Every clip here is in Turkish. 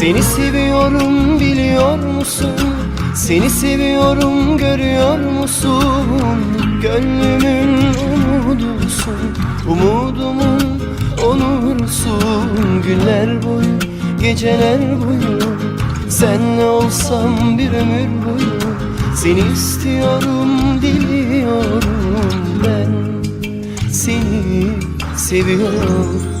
seni seviyorum biliyor musun? Seni seviyorum görüyor musun? Gönlümün umudusun Umudumun onursun Günler boyu, geceler boyu Senle olsam bir ömür boyu Seni istiyorum, diliyorum ben Seni seviyorum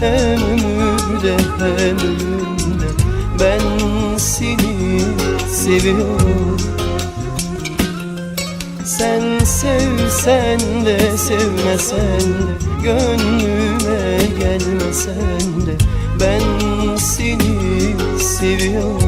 Hem ömürde hem ölümde Ben seni seviyorum. Sen sevsen de sevmesen de Gönlüme gelmesen de Ben seni seviyorum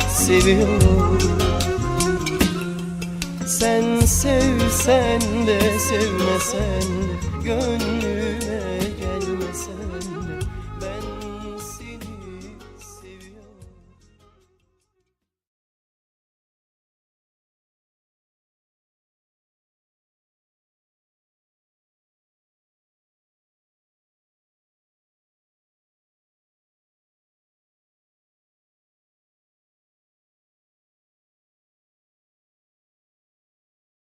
seviyorum. Sen sevsen de sevmesen de Gönlüme